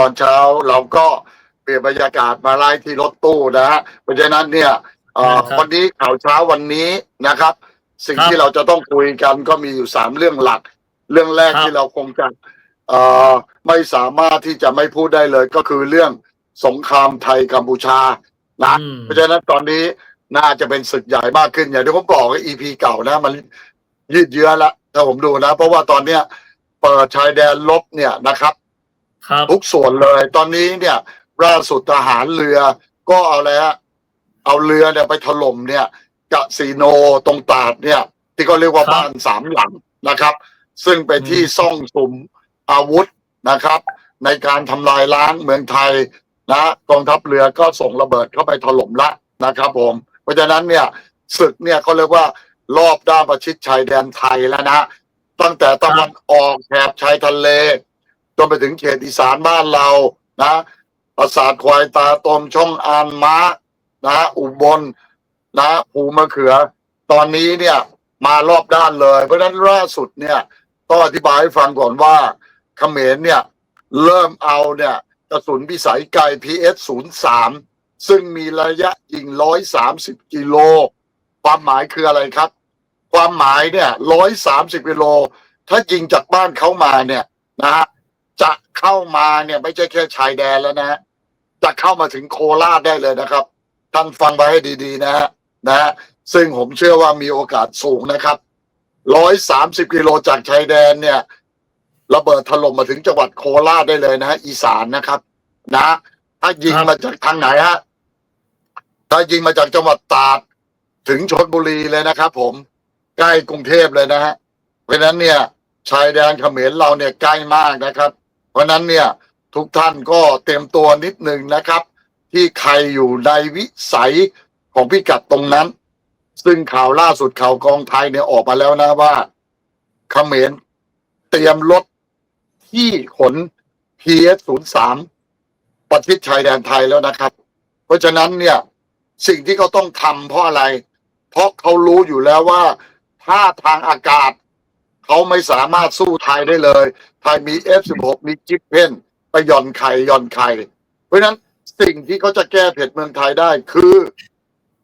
ตอนเช้าเราก็เปลี่ยนบรรยากาศมาไล่ที่รถตู้นะฮะเพราะฉะนั้นเนี่ยเอ่อครับวันนี้ข่าวเช้าวันนี้นะครับ สิ่งครับที่เราจะต้องคุยกันก็มีอยู่สามเรื่องหลัก เรื่องแรกครับที่เราคงจะเอ่อไม่สามารถที่จะไม่พูดได้เลยก็คือเรื่องสงครามไทยกัมพูชานะอืม เพราะฉะนั้นตอนนี้น่าจะเป็นศึกใหญ่มากขึ้นอย่างที่ผมบอกว่า EP เก่านะมัน ยืดเยื้อละถ้าผมดูนะ เพราะว่าตอนเนี้ยเปิดชายแดนลบเนี่ยนะครับ ครับ ทุกส่วนเลย ตอนนี้เนี่ยล่าสุดทหารเรือก็เอาแล้วเอาเรือเนี่ยไปถล่มเนี่ยกะซีโนตรงตราดเนี่ย ที่เขาเรียกว่าครับบ้านสามหลังนะครับ ซึ่งเป็นที่ซ่องสุมอาวุธนะครับ ในการทำลายล้างเมืองไทยนะกองทัพเรือก็ส่งระเบิดเข้าไปถล่มละนะครับผม เพราะฉะนั้นเนี่ยศึกเนี่ยเขาเรียกว่ารอบด้านประชิดชายแดนไทยแล้วนะ ตั้งแต่ตะวันออกแถบชายทะเล จนไปถึงเขตอีสานบ้านเรานะปราสาทควายตาตมช่องอานม้านะอุบลนะภูมะเขือ ตอนนี้เนี่ยมารอบด้านเลย เพราะฉะนั้นล่าสุดเนี่ยต้องอธิบายให้ฟังก่อนว่าเขมรเนี่ยเริ่มเอาเนี่ยกระสุนพิสัยไกล PS 0 3ซึ่งมีระยะยิง 130 กิโล ความหมายคืออะไรครับ ความหมายเนี่ย 130 กิโล ถ้ายิงจากบ้านเขามาเนี่ยนะฮะ จะเข้ามาเนี่ยไม่ใช่แค่ชายแดนแล้วนะฮะจะเข้ามาถึงโคราชได้เลยนะครับท่านฟังไว้ให้ดีๆนะฮะนะฮะซึ่งผมเชื่อว่ามีโอกาสสูงนะครับร้อยสามสิบกิโลจากชายแดนเนี่ย ระเบิดถล่มมาถึงจังหวัดโคราชได้เลยนะฮะอีสานนะครับ นะถ้ายิงมาจากทางไหนฮะถ้ายิงมาจากจังหวัดตราดถึงชนบุรีเลยนะครับผมใกล้กรุงเทพเลยนะฮะเพราะฉะนั้นเนี่ย ชายแดนเขมรเราเนี่ยใกล้มากนะครับ เพราะนั้นเนี่ยทุกท่านก็เตรียมตัวนิดหนึ่งนะครับ ที่ใครอยู่ในวิสัยของพิกัดตรงนั้น ซึ่งข่าวล่าสุดข่าวกองไทยเนี่ยออกมาแล้วนะว่าเขมรเตรียมรถที่ขน PS 0 3 ประชิดชายแดนไทยแล้วนะครับ เพราะฉะนั้นเนี่ยสิ่งที่เขาต้องทำเพราะอะไร เพราะเขารู้อยู่แล้วว่า ถ้าทางอากาศ เขาไม่สามารถสู้ไทยได้เลย ไทยมี F16 มีจิปเพนไปหย่อนไข่หย่อนไข่ เพราะฉะนั้นสิ่งที่เขาจะแก้เผ็ดเมืองไทยได้คือ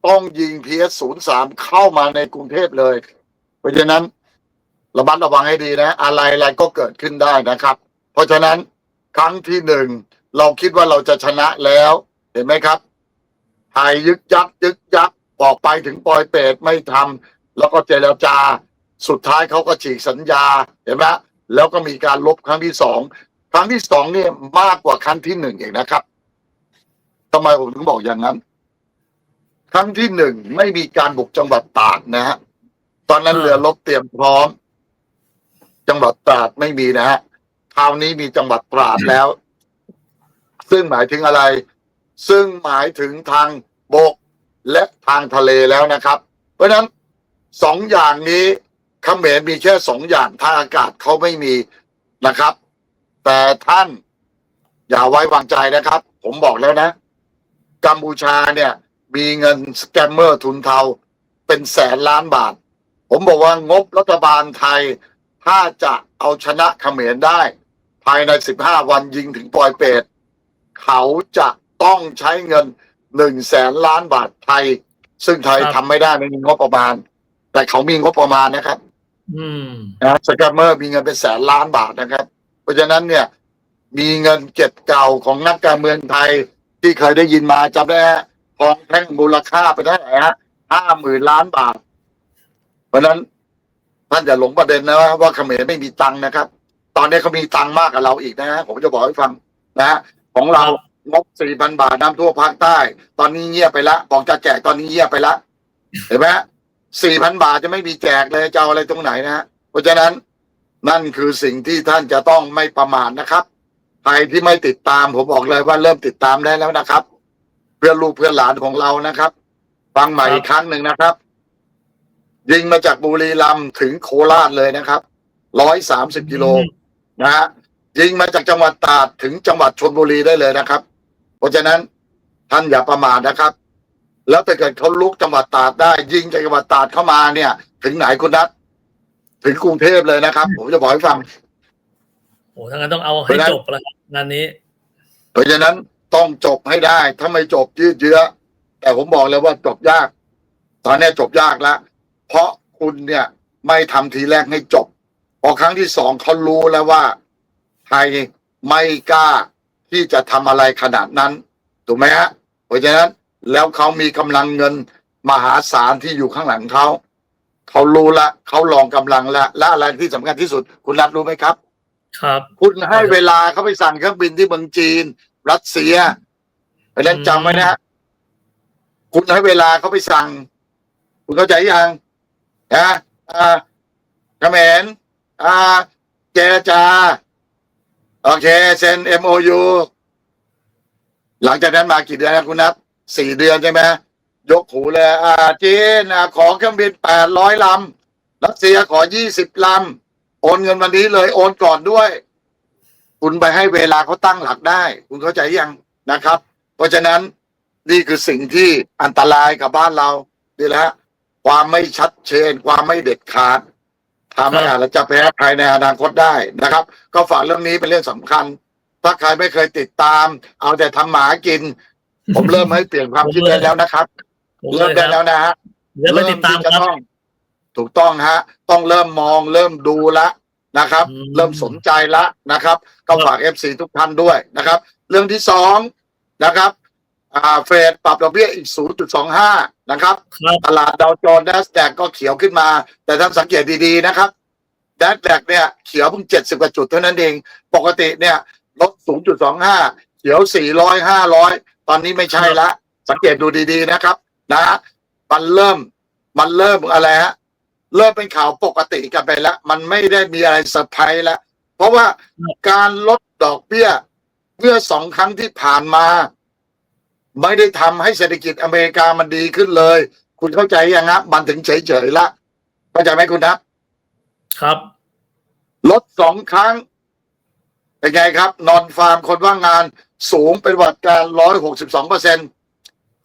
ต้องยิง PS 0 3 เข้ามาในกรุงเทพเลย เพราะฉะนั้นระมัดระวังให้ดีนะ อะไรอะไรก็เกิดขึ้นได้นะครับ เพราะฉะนั้นครั้งที่หนึ่งเราคิดว่าเราจะชนะแล้ว เห็นไหมครับไทยยึกยักยึกยักออกไปถึงปลอยเปรตไม่ทำแล้วก็เจรจา สุดท้ายเขาก็ฉีกสัญญาเห็นไหมแล้วก็มีการลบครั้งที่สองครั้งที่สองเนี่ยมากกว่าครั้งที่หนึ่งเองนะครับทำไมผมถึงบอกอย่างนั้น ครั้งที่หนึ่งไม่มีการบุกจังหวัดตราดนะฮะตอนนั้นเรือรบเตรียมพร้อม จังหวัดตราดไม่มีนะฮะคราวนี้มีจังหวัดตราดแล้ว ซึ่งหมายถึงอะไร ซึ่งหมายถึงทางบกและทางทะเลแล้วนะครับ เพราะฉะนั้นสองอย่างนี้ เขมรมีแค่สองอย่างทางอากาศเขาไม่มีนะครับ แต่ท่านอย่าไว้วางใจนะครับ ผมบอกแล้วนะ กัมพูชาเนี่ย มีเงินสแกมเมอร์ทุนเทาเป็นแสนล้านบาท ผมบอกว่างบรัฐบาลไทย ถ้าจะเอาชนะเขมรได้ ภายใน 15 วันยิงถึงปลอยเปรตเขาจะต้องใช้เงินหนึ่งแสนล้านบาทไทย ซึ่งไทยครับทำไม่ได้ไม่มีงบประมาณ แต่เขามีงบประมาณนะครับอืม นะสแกมเมอร์มีเงินเป็นแสนล้านบาทนะครับ เพราะฉะนั้นเนี่ย มีเงินเก็บเก่าของนักการเมืองไทยที่เคยได้ยินมาจำได้ฮะทองแท่งมูลค่าไปเท่าไหร่ฮะห้าหมื่นล้านบาท เพราะนั้นท่านอย่าหลงประเด็นนะว่าเขมรไม่มีตังค์นะครับ ตอนนี้เขามีตังค์มากกว่าเราอีกนะฮะผมจะบอกให้ฟังนะฮะของเรางบสี่พันบาทน้ำท่วมภาคใต้ ตอนนี้เงียบไปละบอกจะแจกตอนนี้เงียบไปละเห็นไหม สี่พันบาทจะไม่มีแจกเลยจะเอาอะไรตรงไหนนะฮะเพราะฉะนั้นนั่นคือสิ่งที่ท่านจะต้องไม่ประมาทนะครับ ใครที่ไม่ติดตามผมบอกเลยว่าเริ่มติดตามได้แล้วนะครับ เพื่อนลูกเพื่อนหลานของเรานะครับ ฟังใหม่อีกครั้งหนึ่งนะครับ ยิงมาจากบุรีรัมย์ถึงโคราชเลยนะครับร้อยสามสิบกิโลนะฮะยิงมาจากจังหวัดตราดถึงจังหวัดชลบุรีได้เลยนะครับ เพราะฉะนั้นท่านอย่าประมาทนะครับ แล้วถ้าเกิดเขาลุกจังหวัดตราดได้ ยิงจากจังหวัดตราดเข้ามาเนี่ย ถึงไหนคุณนัทถึงกรุงเทพเลยนะครับ ผมจะบอกให้ฟัง โอ้ทั้างนั้นต้องเอาเพให้ราะฉะนั้นจบแล้วครับงานนี้ เพราะฉะนั้นต้องจบให้ได้ ถ้าไม่จบยืดเยื้อ แต่ผมบอกเลยว่าจบยาก ตอนนี้จบยากแล้วเพราะคุณเนี่ย ไม่ทำทีแรกให้จบ พอครั้งที่สองเขารู้แล้วว่าไทยไม่กล้าที่จะทำอะไรขนาดนั้น ถูกไหมฮะ เพราะฉะนั้น แล้วเขามีกำลังเงินมหาศาลที่อยู่ข้างหลังเขาเขารู้ละเขาลองกำลังละและอะไรที่สำคัญที่สุด คุณรัฐรู้ไหมครับ ครับ คุณให้เวลาเขาไปสั่งเครื่องบินที่เมืองจีน รัสเซียเพราะฉะนั้นจำไว้นะฮะคุณให้เวลาเขาไปสั่ง คุณเข้าใจยังนะอ่าเขมรอ่าเจรจาโอเคเซ็น MOU หลังจากนั้นมากี่เดือนนะคุณนัท สี่เดือนใช่ไหมยกหูเลยอ่าจีนอ่าของเครื่องบินแปดร้อยลำรัสเซียขอยี่สิบลำโอนเงินวันนี้เลยโอนก่อนด้วย คุณไปให้เวลาเขาตั้งหลักได้ คุณเข้าใจยังนะครับ เพราะฉะนั้นนี่คือสิ่งที่อันตรายกับบ้านเราดีแล้วความไม่ชัดเจนความไม่เด็ดขาดทำให้อาจจะแพ้ภายในอนาคตได้นะครับ ก็ฝากเรื่องนี้เป็นเรื่องสำคัญ ถ้าใครไม่เคยติดตาม เอาแต่ทำหมากิน ผมเริ่มให้เปลี่ยนความคิดได้แล้วนะครับผมเริ่มคได้รับแล้วนะฮะเดี๋ยวไปติดตามที่คจะรับต้อง ถูกต้องฮะ ต้องเริ่มมองเริ่มดูละนะครับอืมเริ่มสนใจละนะครับก็ฝากเอฟซีทุกท่านด้วยนะครับ เรื่องที่สองนะครับอ่าเฟดปรับดอกเบี้ยอีก 0.25 นะครับครับตลาดดาวโจนส์ n สแ a กก็เขียวขึ้นมา แต่ท่านสังเกตดีๆนะครับ n สแ a กเนี่ยเขียวเพิ่ง 70 กว่าจุดเท่านั้นเอง ปกติเนี่ยลด0.25 เขียว 400 500 ตอนนี้ไม่ใช่ละ สังเกตดูดีๆนะครับ นะมันเริ่ม มันเริ่มอะไรฮะเริ่มเป็นข่าวปกติกันไปแล้ว มันไม่ได้มีอะไรเซอร์ไพรส์แล้ว เพราะว่าการลดดอกเบี้ยเมื่อสองครั้งที่ผ่านมา ไม่ได้ทำให้เศรษฐกิจอเมริกามันดีขึ้นเลย คุณเข้าใจยังครับมันถึงเฉยๆละเข้าใจไหมคุณนับ ครับลดสองครั้งเป็นไงครับ นอนฟาร์มคนว่างงาน สูงเป็นวัดการร้อยหกสิบสองเปอร์เซ็น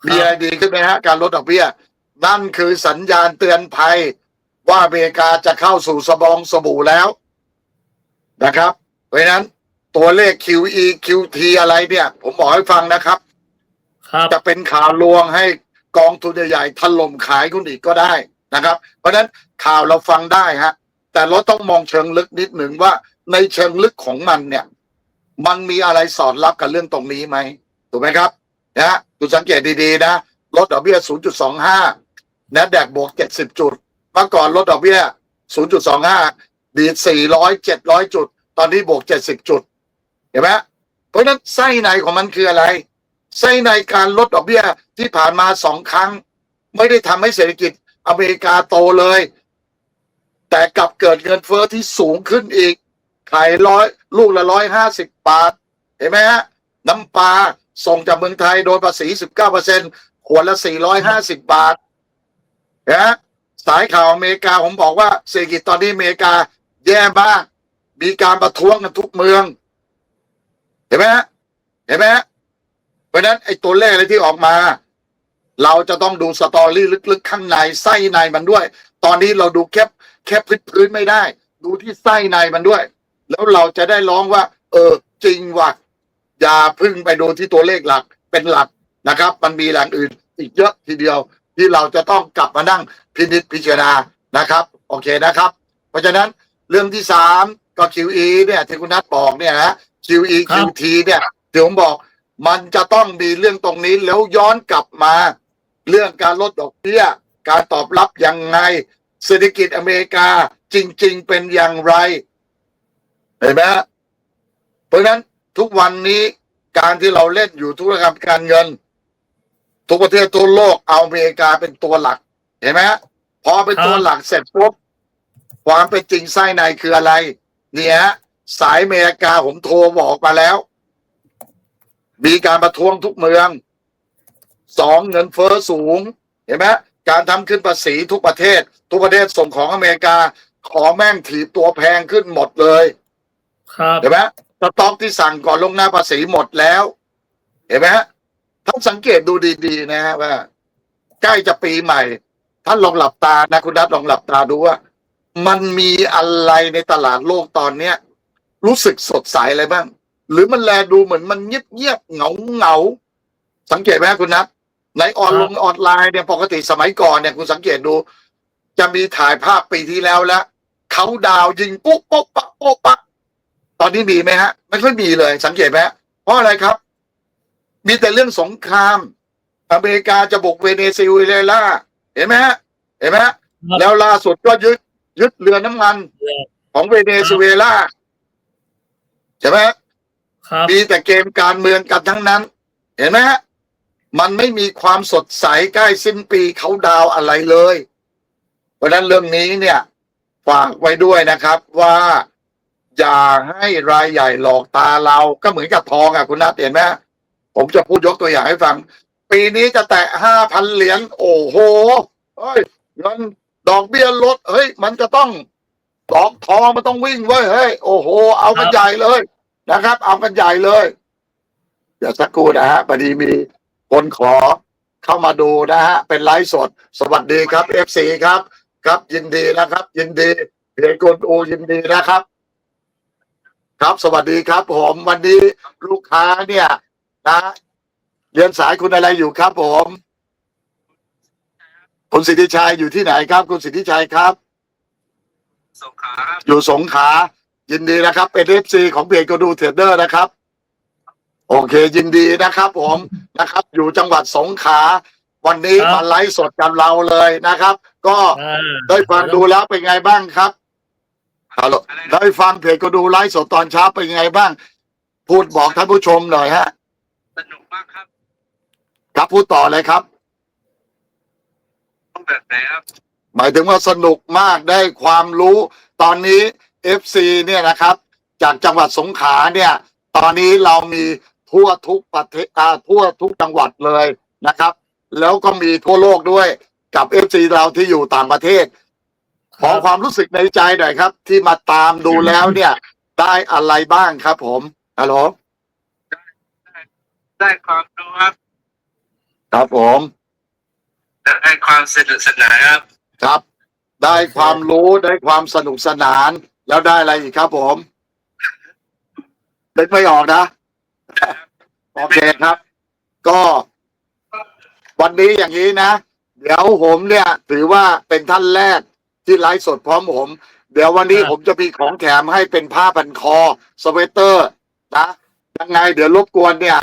มีอะไรดีขึ้นไหมฮะ การลดดอกเบี้ย นั่นคือสัญญาณเตือนภัยว่าอเมริกาจะเข้าสู่สบองสบู่แล้วนะครับ เพราะฉะนั้นตัวเลข QE QT อะไรเนี่ย ผมบอกให้ฟังนะครับครับ จะเป็นข่าวลวงให้กองทุนใหญ่ๆถล่มขายคุณอีกก็ได้นะครับ เพราะฉะนั้นข่าวเราฟังได้ฮะ แต่เราต้องมองเชิงลึกนิดหนึ่งว่าในเชิงลึกของมันเนี่ย มันมีอะไรสอดรับกับเรื่องตรงนี้ไหมถูกไหมครับนะฮะคุณสังเกตดีๆนะลดดอกเบี้ย 0.25นะแดกบวก 70 จุดเมื่อก่อนลดดอกเบี้ย 0.25 ดีด400 700 จุด ตอนนี้บวก 70 จุด เห็นไหมเพราะฉะนั้นไส้ในของมันคืออะไร ไส้ในการลดดอกเบี้ยที่ผ่านมาสองครั้ง ไม่ได้ทำให้เศรษฐกิจอเมริกาโตเลย แต่กลับเกิดเงินเฟ้อที่สูงขึ้นอีก ขายร้อยลูกละร้อยห้าสิบบาท เห็นไหมฮะ น้ำปลาส่งจากเมืองไทยโดนภาษีสิบเก้าเปอร์เซ็นขวดละสี่ร้อยห้าสิบบาทนะสายข่าวอเมริกาผมบอกว่าเศรษฐกิจตอนนี้อเมริกา แย่มาก มีการประท้วงกันทุกเมือง เห็นไหมฮะเห็นไหมฮะเพราะนั้นไอ้ตัวเลขอะไรที่ออกมา เราจะต้องดูสตอรี่ลึกๆ ข้างในไส้ในมันด้วย ตอนนี้เราดูแค่แค่พื้นๆไม่ได้ ดูที่ไส้ในมันด้วย แล้วเราจะได้ร้องว่า เออ จริงว่ะอย่าพึ่งไปดูที่ตัวเลขหลักเป็นหลักนะครับ มันมีแหล่งอื่นอีกเยอะทีเดียว ที่เราจะต้องกลับมานั่งพินิจพิจารณานะครับ โอเคนะครับ เพราะฉะนั้นเรื่องที่สามก็ QE เนี่ยที่คุณนัทบอกเนี่ยนะ QE ครับ QT เนี่ยที่ผมบอกมันจะต้องมีเรื่องตรงนี้แล้วย้อนกลับมา เรื่องการลดดอกเบี้ย การตอบรับยังไง เศรษฐกิจอเมริกาจริง ๆ เป็นอย่างไร เห็นไหมฮะเพราะนั้นทุกวันนี้การที่เราเล่นอยู่ธุรกรรมการเงิน ทุกประเทศทั่วโลกเอาอเมริกาเป็นตัวหลัก เห็นไหมฮะพอเป็นตัวหลักเสร็จปุ๊บความเป็นจริงไส้ในคืออะไร เนี่ยสายอเมริกาผมโทรบอกมาแล้ว มีการประท้วงทุกเมืองสองเงินเฟ้อสูง เห็นไหมการทำขึ้นภาษีทุกประเทศ ทุกประเทศส่งของอเมริกา ขอแม่งถีบตัวแพงขึ้นหมดเลย ครับเห็นไหมสต็อกที่สั่งก่อนลงหน้าภาษีหมดแล้ว เห็นไหมฮะท่านสังเกตดูดีๆ นะฮะว่า ใกล้จะปีใหม่ ท่านลองหลับตานะคุณนัทลองหลับตาดูว่า มันมีอะไรในตลาดโลกตอนเนี้ย รู้สึกสดใสอะไรบ้าง หรือมันแลดูเหมือนมันเงียบเงียบๆเหงาเหงาๆสังเกตไหมครับคุณนัทในออนลงออนไลน์เนี่ยปกติสมัยก่อนเนี่ยคุณสังเกตดู จะมีถ่ายภาพปีที่แล้วแล้วเขาดาวยิงปุ๊บปุ๊บปะปุ๊บปะ ตอนนี้มีไหมฮะ ไม่ค่อยมีเลยสังเกตไหมฮะเพราะอะไรครับ มีแต่เรื่องสงคราม อเมริกาจะบุกเวเนซุเอลาเห็นไหมฮะเห็นไหมฮะครับแล้วล่าสุดก็ยึดยึดเรือน้ำมันของเวเนซุเอลาใช่ไหมฮะครับมีแต่เกมการเมืองกันทั้งนั้น เห็นไหมฮะมันไม่มีความสดใสใกล้สิ้นปีเขาดาวน์อะไรเลย เพราะฉะนั้นเรื่องนี้เนี่ยฝากไว้ด้วยนะครับว่า อย่าให้รายใหญ่หลอกตาเราก็เหมือนกับทองอะคุณนัทเห็นไหมผมจะพูดยกตัวอย่างให้ฟัง ปีนี้จะแตะห้าพันเหรียญโอ้โหเฮ้ยเงินดอกเบี้ยลดเฮ้ย มันจะต้องดอกทองมันต้องวิ่งเว้ยเฮ้ยโอ้โห เอากันใหญ่เลยนะครับ เอากันใหญ่เลยเดี๋ยวสักครู่นะฮะพอดีมีคนขอเข้ามาดูนะฮะ เป็นไลฟ์สด สวัสดีครับเอฟซีครับ ครับยินดีนะครับ ยินดีเพจกนอูยินดีนะครับ ครับสวัสดีครับผมวันนี้ลูกค้าเนี่ยนะเรียนสายคุณอะไรอยู่ครับผมคุณสิทธิชัยอยู่ที่ไหนครับ คุณสิทธิชัยครับ สงขลาครับอยู่สงขลายินดีนะครับ เป็นเอฟซีของเพจก็ดูเทรดเดอร์นะครับ โอเค ยินดีนะครับ ผมนะครับ อยู่จังหวัดสงขลาวันนี้ครับ มาไลฟ์สดกับเราเลยนะครับ ก็อ่าได้ฟังดูแล้วเป็นไงบ้างครับ ฮัลโหลได้ฟังเพจก็ดูไลฟ์สดตอนเช้าเป็นไงบ้าง พูดบอกท่านผู้ชมหน่อยฮะ สนุกมากครับครับพูดต่อเลยครับ ต้องแบบไหนครับ หมายถึงว่าสนุกมากได้ความรู้ ตอนนี้ FC เนี่ยนะครับ จากจังหวัดสงขลาเนี่ย ตอนนี้เรามีทั่วทุกประเทศอ่าทั่วทุกจังหวัดเลยนะครับ แล้วก็มีทั่วโลกด้วยกับ FC เราที่อยู่ต่างประเทศ ขอความรู้สึกในใจหน่อยครับ ที่มาตามดูแล้วเนี่ย ได้อะไรบ้างครับ ผมฮัลโหลได้ความรู้ครับ ครับผมได้ความสนุกสนานครับ ครับ ได้ความรู้ได้ความสนุกสนาน แล้วได้อะไรอีกครับ ผมนึกไม่ออกนะโอเคครับ ก็วันนี้อย่างนี้นะ เดี๋ยวผมเนี่ย ถือว่าเป็นท่านแรก ที่ไลฟ์สดพร้อมผม เดี๋ยววันนี้ครับผมจะมีของแถมให้เป็นผ้าพันคอ สเวตเตอร์ นะยังไง เดี๋ยวรบกวนเนี่ย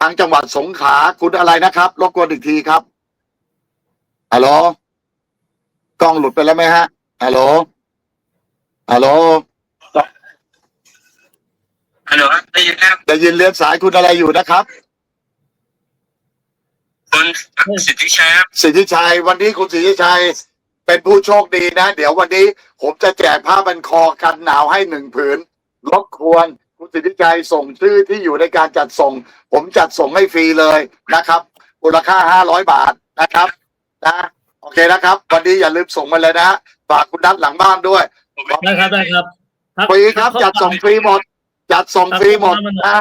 ทางจังหวัดสงขลาคุณอะไรนะครับ รบกวนอีกทีครับฮัลโหลกล้องหลุดไปแล้วไหมฮะฮัลโหลฮัลโหลฮัลโหลครับได้ยินครับได้ยินเรียนสายคุณอะไรอยู่นะครับคุณสิทธิชัยครับสิทธิชัย วันนี้คุณสิทธิชัย เป็นผู้โชคดีนะ เดี๋ยววันนี้ผมจะแจกผ้าบันคอกันหนาวให้หนึ่งผืนรบควรคุณสิทธิชัยส่งชื่อที่อยู่ในการจัดส่ง ผมจัดส่งให้ฟรีเลยนะครับมูลค่าห้าร้อยบาทนะครับนะโอเคนะครับ วันนี้อย่าลืมส่งมาเลยนะฝากคุณนัทหลังบ้านด้วยได้ครับได้ครับฟรีครับ จัดส่งฟรีหมด จัดส่งฟรีหมดนะ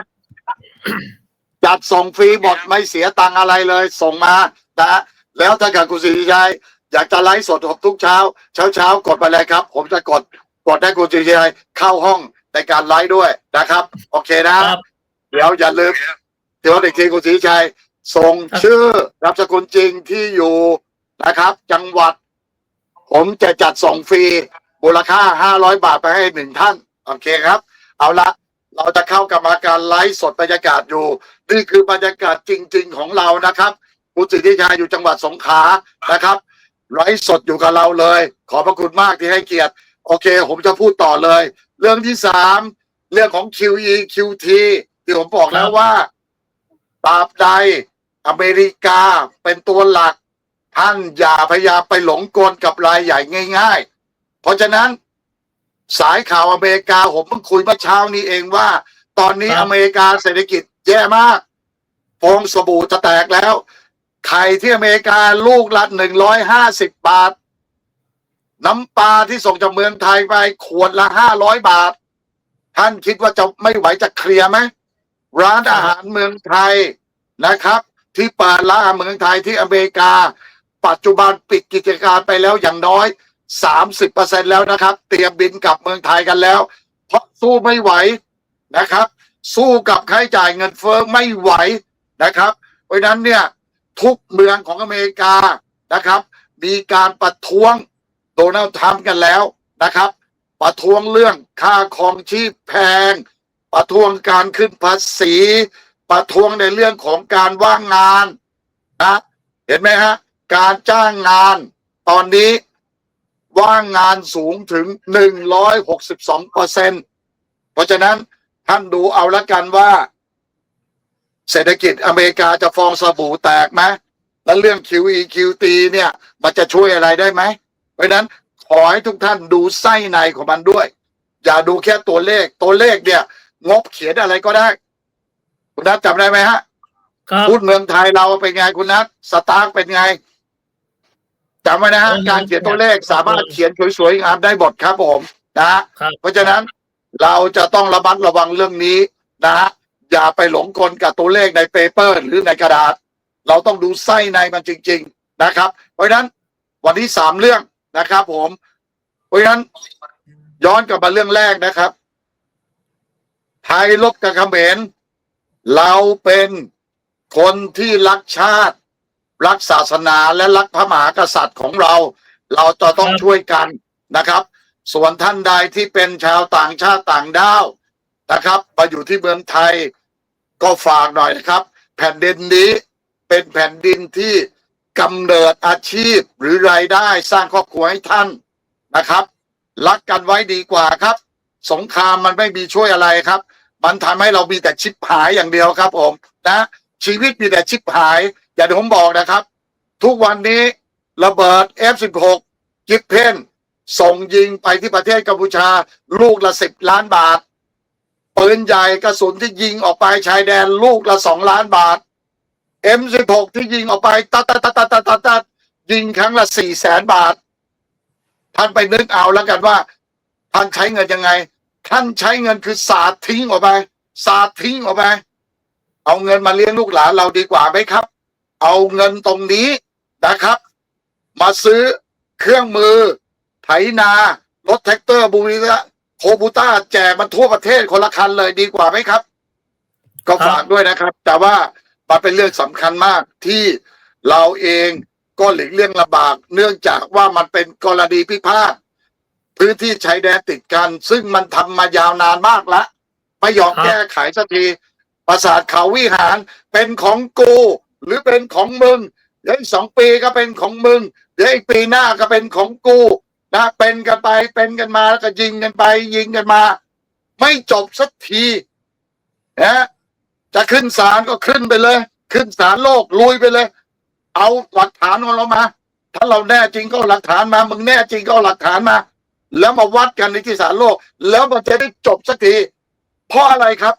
จัดส่งฟรีหมดไม่เสียตังค์อะไรเลย ส่งมานะแล้วถ้าเกิดคุณสิทธิชัย อยากจะไลฟ์สดทุกเช้า เช้าเช้าๆกดไปเลยครับ ผมจะกดกดให้คุณสิทธิชัยเข้าห้องในการไลฟ์ด้วยนะครับ โอเคนะ ครับเดี๋ยวอย่าลืมเดี๋ยวอีกทีคุณศรีชัยส่งครับชื่อนามสกุลจริงที่อยู่นะครับ จังหวัด ผมจะจัดส่งฟรีมูลค่าห้าร้อยบาทไปให้หนึ่งท่าน โอเคครับ เอาละเราจะเข้ากรรมาการไลฟ์สดบรรยากาศอยู่ นี่คือบรรยากาศจริง ๆ ของเรานะครับคุณสิทธิชัยอยู่จังหวัดสงขลานะครับ ไลฟ์สดอยู่กับเราเลย ขอบพระคุณมากที่ให้เกียรติ โอเค ผมจะพูดต่อเลย เรื่องที่สามเรื่องของ QE QT ที่ผมบอกแล้วว่าตราบใดอเมริกาเป็นตัวหลัก ท่านอย่าพยายามไปหลงกลกับรายใหญ่ง่าย ๆ เพราะฉะนั้นสายข่าวอเมริกาผมเพิ่งคุยเมื่อเช้านี้เองว่า ตอนนี้ครับอเมริกาเศรษฐกิจแย่มากฟองสบู่จะแตกแล้ว ไข่ที่อเมริกาลูกละหนึ่งร้อยห้าสิบบาท น้ำปลาที่ส่งจากเมืองไทยไปขวดละห้าร้อยบาท ท่านคิดว่าจะไม่ไหวจะเคลียร์ไหมร้านอาหารเมืองไทยนะครับ ที่เปิดร้านอาเมืองไทยที่อเมริกา ปัจจุบันปิดกิจการไปแล้วอย่างน้อย 30%แล้วนะครับ เตรียมบินกลับเมืองไทยกันแล้ว เพราะสู้ไม่ไหวนะครับ สู้กับค่าใช้จ่ายเงินเฟ้อไม่ไหวนะครับ เพราะนั้นเนี่ย ทุกเมืองของอเมริกานะครับ มีการประท้วงโดนัลด์ทรัมป์กันแล้วนะครับ ประท้วงเรื่องค่าครองชีพแพง ประท้วงการขึ้นภาษี ประท้วงในเรื่องของการว่างงานนะเห็นไหมฮะการจ้างงานตอนนี้ว่างงานสูงถึง 162เปอร์เซ็นเพราะฉะนั้นท่านดูเอาละกันว่า เศรษฐกิจอเมริกาจะฟองสบู่แตกไหมแล้วเรื่อง QE QT เนี่ย มันจะช่วยอะไรได้ไหม เพราะฉะนั้นขอให้ทุกท่านดูไส้ในของมันด้วย อย่าดูแค่ตัวเลข ตัวเลขเนี่ย งบเขียนอะไรก็ได้ คุณนัทจำได้ไหมฮะครับพูดเมืองไทยเราเป็นไงคุณนัทสตาร์กเป็นไงจำไว้นะฮะโอ้ยการเขียนตัวเลขสามารถเขียนสวยๆงามได้หมดครับผมนะฮะครับ เพราะฉะนั้นเราจะต้องระมัดระวังเรื่องนี้นะฮะ อย่าไปหลงกลกับตัวเลขในเปเปอร์ หรือในกระดาษ เราต้องดูไส้ในมันจริง ๆนะครับ เพราะฉะนั้นวันนี้สามเรื่องนะครับ ผม เพราะฉะนั้นย้อนกลับมาเรื่องแรกนะครับ ไทยลบกับเขมรเราเป็นคนที่รักชาติ รักศาสนาและรักพระมหากษัตริย์ของเรา เราจะต้องช่วยกันนะครับ ส่วนท่านใดที่เป็นชาวต่างชาติต่างด้าวนะครับมาอยู่ที่เมืองไทย ก็ฝากหน่อยนะครับ แผ่นดินนี้เป็นแผ่นดินที่กำเนิดอาชีพหรือรายได้สร้างครอบครัวให้ท่านนะครับ รักกันไว้ดีกว่าครับ สงครามมันไม่มีช่วยอะไรครับ มันทำให้เรามีแต่ชิบหายอย่างเดียวครับผมนะชีวิตมีแต่ชิบหาย อย่างที่ผมบอกนะครับ ทุกวันนี้ระเบิด F16 จิปเพนส่งยิงไปที่ประเทศกัมพูชา ลูกละสิบล้านบาท ปืนใหญ่กระสุนที่ยิงออกไปชายแดนลูกละสองล้านบาท M16 ที่ยิงออกไปตัดตัดตัดตัดตัดตัดตัดยิงครั้งละสี่แสนบาท ท่านไปนึกเอาแล้วกันว่า ท่านใช้เงินยังไง ท่านใช้เงินคือสาดทิ้งออกไปสาดทิ้งออกไป เอาเงินมาเลี้ยงลูกหลานเราดีกว่าไหมครับ เอาเงินตรงนี้นะครับ มาซื้อเครื่องมือไถนารถแท็กเตอร์บูริตะ โคบูต้าแจกมันทั่วประเทศคนละคันเลยดีกว่าไหมครับ ก็ฝากด้วยนะครับ แต่ว่ามันเป็นเรื่องสำคัญมากที่เราเองก็หลีกเลี่ยงลำบาก เนื่องจากว่ามันเป็นกรณีพิพาทพื้นที่ชายแดนติดกัน ซึ่งมันทำมายาวนานมากแล้วไม่ยอมแก้ไขสักทีปราสาทเขาวิหารเป็นของกู หรือเป็นของมึงเดี๋ยวอีกสองปีก็เป็นของมึงเดี๋ยวอีกปีหน้าก็เป็นของกู นะเป็นกันไปเป็นกันมาแล้วก็ยิงกันไป ยิงกันมา ไม่จบสักทีนะจะขึ้นศาลก็ขึ้นไปเลย ขึ้นศาลโลกลุยไปเลย เอาหลักฐานของเรามา ถ้าเราแน่จริงก็หลักฐานมา มึงแน่จริงก็หลักฐานมา แล้วมาวัดกันในที่ศาลโลก แล้วมันจะได้จบสักทีเพราะอะไรครับ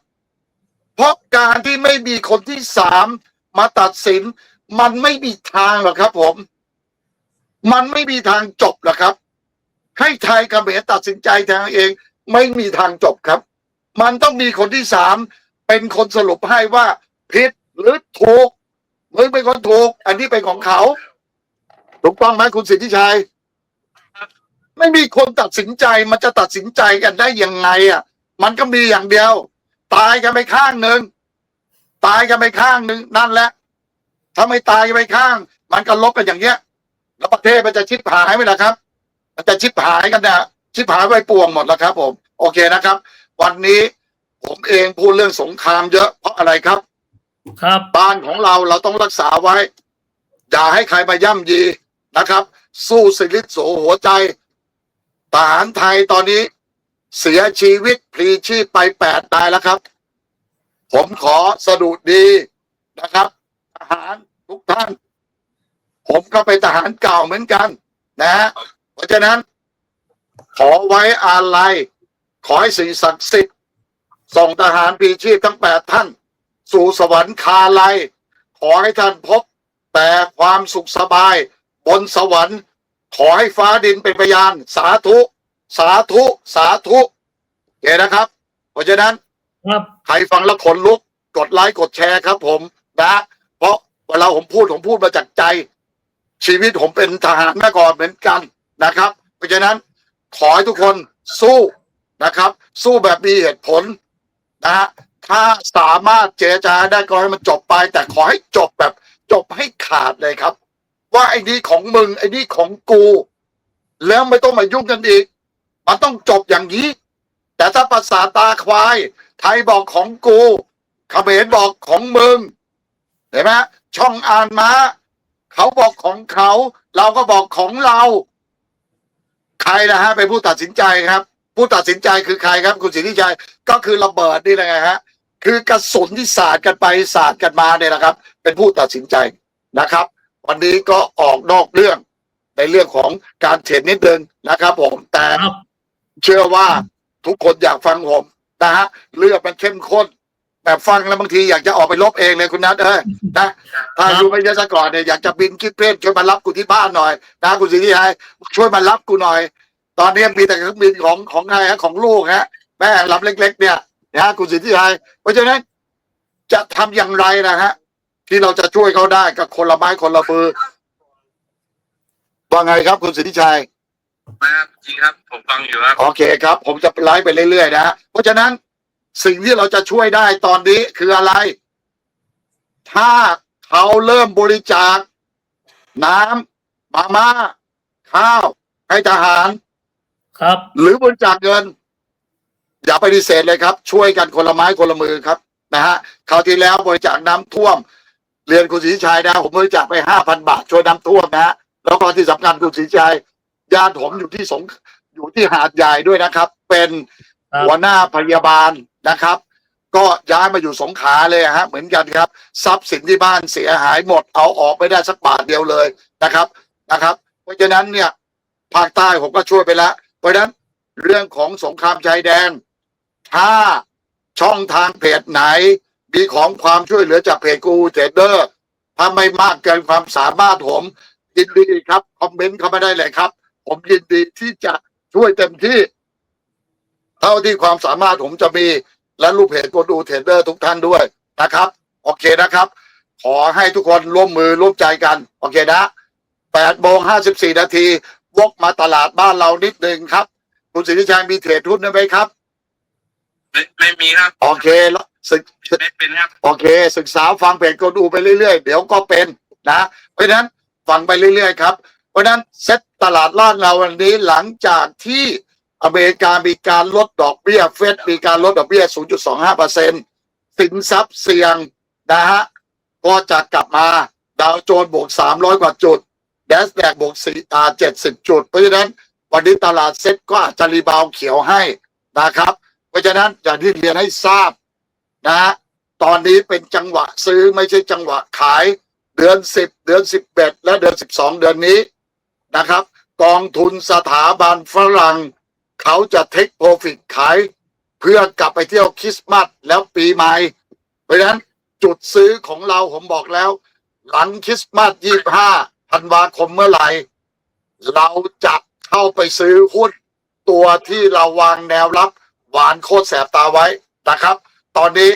เพราะการที่ไม่มีคนที่สามมาตัดสิน มันไม่มีทางหรอกครับ ผม มันไม่มีทางจบหรอกครับ ให้ไทยกับเมรตัดสินใจทางเองไม่มีทางจบครับ มันต้องมีคนที่สามเป็นคนสรุปให้ว่าผิดหรือถูกมึงเป็นคนถูก อันนี้เป็นของเขา ถูกต้องไหมคุณสิทธิชัย ไม่มีคนตัดสินใจมันจะตัดสินใจกันได้ยังไงอะ มันก็มีอย่างเดียว ตายกันไปข้างหนึ่งตายกันไปข้างหนึ่งนั่นแหละถ้าไม่ตายกันไปข้าง มันก็ลบกันอย่างเงี้ย แล้วประเทศมันจะชิบหายไหมล่ะครับ จะชิบหายกันนะชิบหายไปป่วงหมดแล้วครับ ผม โอเคนะครับ วันนี้ผมเองพูดเรื่องสงครามเยอะเพราะอะไรครับ ครับบ้านของเราเราต้องรักษาไว้ อย่าให้ใครมาย่ำยีนะครับ สู้สิริโสหัวใจทหารไทยตอนนี้เสียชีวิตพลีชีพไปแปดนายแล้วครับ ผมขอสะดุดดีนะครับทหารทุกท่าน ผมก็เป็นทหารเก่าเหมือนกัน นะฮะเพ ราะฉะนั้น ขอไว้อาลัยขอให้สิ่งศักดิ์สิทธิ์ส่งทหารพลีชีพทั้งแปดท่าน สู่สวรรคาลัย ขอให้ท่านพบแต่ความสุขสบาย บนสวรรค์ ขอให้ฟ้าดินเป็นพยาน สาธุ สาธุ สาธุโอเคนะครับ เพราะฉะนั้นครับใครฟังแล้วขนลุก กดไลค์กดแชร์ครับ ผมนะเพราะเวลาผมพูดผมพูดมาจากใจ ชีวิตผมเป็นทหารมาก่อนเหมือนกัน นะครับ เพราะฉะนั้นขอให้ทุกคนสู้นะครับ สู้แบบมีเหตุผลนะฮะถ้าสามารถเจรจาได้ก็ให้มันจบไป แต่ขอให้จบแบบจบให้ขาดเลยครับ ว่าไอ้นี่ของมึงไอ้นี่ของกู แล้วไม่ต้องมายุ่งกันอีก มันต้องจบอย่างนี้ แต่ถ้าภาษาตาควาย ไทยบอกของกูเขมรบอกของมึงเห็นไหมช่องอ่านมาเขาบอกของเขา เราก็บอกของเรา รนะฮะเป็นผู้ตัดสินใจครับ ผู้ตัดสินใจคือใครครับ คุณสิทธิชัยก็คือระเบิดนี่แหละไงฮะคือกระสุนที่สาดกันไปสาดกันมาเนี่ยนะครับ เป็นผู้ตัดสินใจนะครับ วันนี้ก็ออกนอกเรื่องในเรื่องของการเทรดนิดนึงนะครับ ผมแต่ครับเชื่อว่าทุกคนอยากฟังผมนะฮะเลือดมันเข้มข้นแบบฟังแล้วบางทีอยากจะออกไปลบเองเลยคุณนัทเอ้ยนะถ้าอยู่ไม่เยอะซะก่อนเนี่ยอยากจะบินคิดเพลนช่วยมารับกูที่บ้านหน่อยนะคุณสิทธิชัยช่วยมารับกูหน่อย ตอนนี้มีแต่เครื่องบินของของใครฮะของลูกฮะแม่รับเล็ก ๆ เนี่ยนะฮะคุณสิทธิชัยเพราะฉะนั้นจะทำอย่างไรนะฮะที่เราจะช่วยเขาได้กับคนละไม้คนละมือว่าไงครับ คุณสิทธิชัยนะครับจริงครับ ผมฟังอยู่ครับ โอเคครับ ผมจะไลฟ์ไปเรื่อยๆนะฮะเพราะฉะนั้นสิ่งที่เราจะช่วยได้ตอนนี้คืออะไร ถ้าเขาเริ่มบริจาค น้ำมาม่า ข้าว ให้ทหาร ครับ หรือบริจาคเงิน อย่าปฏิเสธเลยครับ ช่วยกันคนละไม้คนละมือครับนะฮะคราวที่แล้วบริจาคน้ำท่วม เรียนคุณศรีชัยนะผมบริจาคไปห้าพันบาทช่วยน้ำท่วมนะฮะแล้วก็ที่สำคัญคุณศรีชัยญาติผมอยู่ที่สงอยู่ที่หาดใหญ่ด้วยนะครับ เป็นครับหัวหน้าพยาบาลนะครับ ก็ย้ายมาอยู่สงขลาเลยฮะเหมือนกันครับ ทรัพย์สินที่บ้านเสียหายหมดเอาออกไม่ได้สักบาทเดียวเลยนะครับนะครับ เพราะฉะนั้นเนี่ยภาคใต้ผมก็ช่วยไปแล้ว เพราะฉะนั้นเรื่องของสงครามชายแดน ถ้าช่องทางเพจไหน มีของความช่วยเหลือจากเพจกูเทเดอร์ถ้าไม่มากเกินความสามารถผมยินดีครับคอมเมนต์เข้ามาได้เลยครับ ผมยินดีที่จะช่วยเต็มที่ เท่าที่ความสามารถผมจะมีและลูกเพจกูดูเทเดอร์ทุกท่านด้วยนะครับ โอเคนะครับ ขอให้ทุกคนร่วมมือร่วมใจกัน โอเคนะ8โมง54 นาที วกมาตลาดบ้านเรานิดหนึ่งครับ คุณสิทธิชัยมีเทรดหุ้นได้ไหมครับ ไม่ไม่มีครับโอเคแล้วศึกไม่เป็นครับโอเค ศึกษาฟังเพจกดดูไปเรื่อยๆ เดี๋ยวก็เป็นนะ เพราะฉะนั้นฟังไปเรื่อยๆครับ เพราะฉะนั้นเซ็ตตลาดล่างเราวันนี้หลังจากที่อเมริกามีการลดดอกเบี้ยเฟดมีการลดดอกเบี้ย 0.25เปอร์เซ็นสินทรัพย์เสี่ยงนะฮะก็จะกลับมาดาวโจนส์บวก 300 กว่าจุด แดสแดกบวก4อ่า70จุด เพราะฉะนั้นวันนี้ตลาดเซ็ตก็อาจจะรีบาวเขียวให้นะครับ เพราะฉะนั้นอย่างที่เรียนให้ทราบนะฮะตอนนี้เป็นจังหวะซื้อไม่ใช่จังหวะขาย เดือนสิบเดือนสิบเอ็ดและเดือนสิบสองเดือนนี้นะครับ กองทุนสถาบันฝรั่ง เขาจะเทคโปรฟิตขาย เพื่อกลับไปเที่ยวคริสต์มาสแล้วปีใหม่ เพราะฉะนั้นจุดซื้อของเราผมบอกแล้ว หลังคริสต์มาสยี่ห้า ธันวาคมเมื่อไหร่ เราจะเข้าไปซื้อหุ้นตัวที่เราวางแนวรับ หวานโคตรแสบตาไว้นะครับ ตอนนี้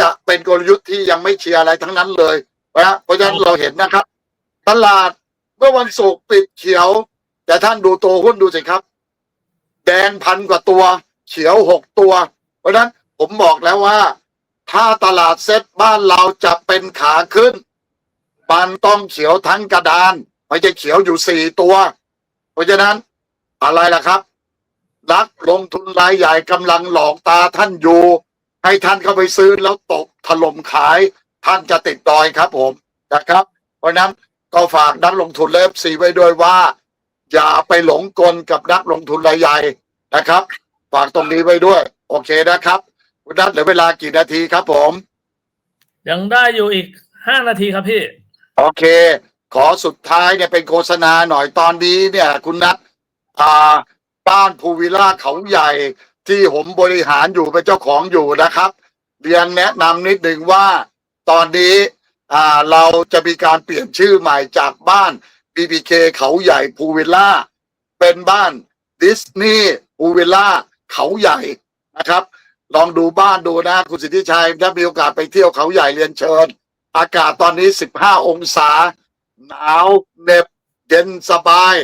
จะเป็นกลยุทธ์ที่ยังไม่เชียร์อะไรทั้งนั้นเลยนะเพราะฉะนั้นเราเห็นนะครับ ตลาดเมื่อวันศุกร์ปิดเขียว แต่ท่านดูตัวหุ้นดูสิครับ แดงพันกว่าตัว เขียวหกตัว เพราะฉะนั้นผมบอกแล้วว่า ถ้าตลาดเซ็ตบ้านเราจะเป็นขาขึ้น มันต้องเขียวทั้งกระดานไม่ใช่เขียวอยู่สี่ตัว เพราะฉะนั้นอะไรล่ะครับ นักลงทุนรายใหญ่กำลังหลอกตาท่านอยู่ ให้ท่านเข้าไปซื้อแล้วตกถล่มขายท่านจะติดดอยครับผมนะครับ เพราะฉะนั้นก็ฝากนักลงทุนเลฟซีไว้ด้วยว่า อย่าไปหลงกลกับนักลงทุนรายใหญ่นะครับ ฝากตรงนี้ไว้ด้วย โอเคนะครับคุณนัทเหลือเวลากี่นาทีครับผม ยังได้อยู่อีกห้านาทีครับพี่ โอเค ขอสุดท้ายเนี่ยเป็นโฆษณาหน่อยตอนนี้เนี่ย คุณนัทอ่าบ้านภูวิลล่าเขาใหญ่ที่ผมบริหารอยู่เป็นเจ้าของอยู่นะครับเรียนแนะนำนิดหนึ่งว่าตอนนี้อ่าเราจะมีการเปลี่ยนชื่อใหม่จากบ้าน BBK เขาใหญ่ภูวิลล่าเป็นบ้านดิสนีย์ภูวิลล่าเขาใหญ่นะครับ ลองดูบ้านดูนะ คุณสิทธิชัยถ้ามีโอกาสไปเที่ยวเขาใหญ่เรียนเชิญ อากาศตอนนี้ 15 องศา หนาวเหน็บเย็นสบาย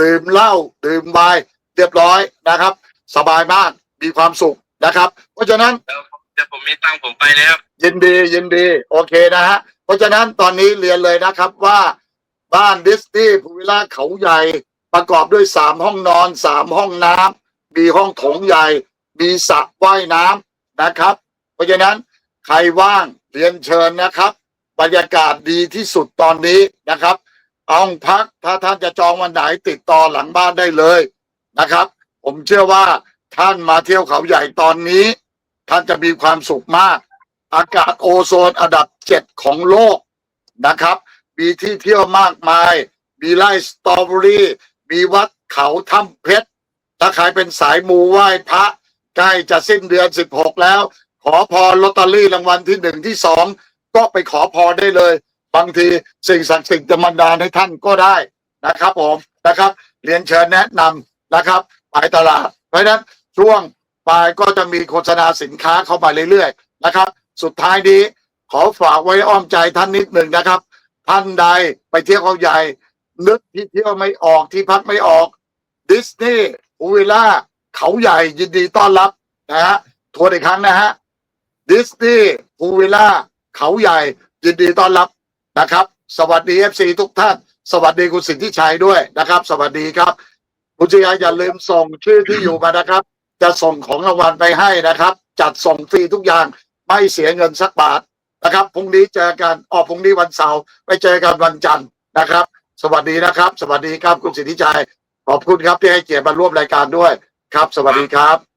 ดื่มเหล้าดื่มไวน์เรียบร้อยนะครับ สบายมากมีความสุขนะครับ เพราะฉะนั้นเดี๋ยวผมมีตังค์ผมไปเลยครับยินดียินดีโอเคนะฮะเพราะฉะนั้นตอนนี้เรียนเลยนะครับว่าบ้านดิสนีย์พูวิลล่าเขาใหญ่ประกอบด้วยสามห้องนอนสามห้องน้ำมีห้องโถงใหญ่ มีสระว่ายน้ำนะครับ เพราะฉะนั้นใครว่างเรียนเชิญนะครับ บรรยากาศดีที่สุดตอนนี้นะครับห้องพักถ้าท่านจะจองวันไหนติดต่อหลังบ้านได้เลยนะครับ ผมเชื่อว่าท่านมาเที่ยวเขาใหญ่ตอนนี้ ท่านจะมีความสุขมาก อากาศโอโซนอันดับเจ็ดของโลกนะครับ มีที่เที่ยวมากมาย มีไร่สตรอเบอรี่ มีวัดเขาถ้ำเพชร ถ้าใครเป็นสายมูไหว้พระ ใกล้จะสิ้นเดือนสิบหกแล้ว ขอพรลอตเตอรี่รางวัลที่หนึ่งที่สอง ก็ไปขอพรได้เลย บางทีสิ่งศักดิ์สิทธิ์จะบันดาลให้ท่านก็ได้นะครับผมนะครับเรียนเชิญแนะนำนะครับไปตลาด เพราะฉะนั้นช่วงปลายก็จะมีโฆษณาสินค้าเข้ามาเรื่อยๆนะครับ สุดท้ายนี้ขอฝากไว้อ้อมใจท่านนิดหนึ่งนะครับ ท่านใดไปเที่ยวเขาใหญ่นึกที่เที่ยวไม่ออกที่พักไม่ออกดิสนีย์อูวิล่าเขาใหญ่ยินดีต้อนรับนะฮะทวนอีกครั้งนะฮะดิสนีย์อูวิล่า เขาใหญ่ยินดีต้อนรับนะครับ สวัสดีเอฟซีทุกท่าน สวัสดีคุณสิทธิชัยด้วยนะครับ สวัสดีครับคุณชยาอย่าลืมส่งชื่อที่อยู่มานะครับ จะส่งของรางวัลไปให้นะครับ จัดส่งฟรีทุกอย่างไม่เสียเงินสักบาทนะครับพรุ่งนี้เจอกันออกพรุ่งนี้วันเสาร์ไปเจอกันวันจันทร์นะครับ สวัสดีนะครับ สวัสดีครับคุณสิทธิชัยขอบคุณครับที่ให้เกียรติมาร่วมรายการด้วยครับ สวัสดีครับ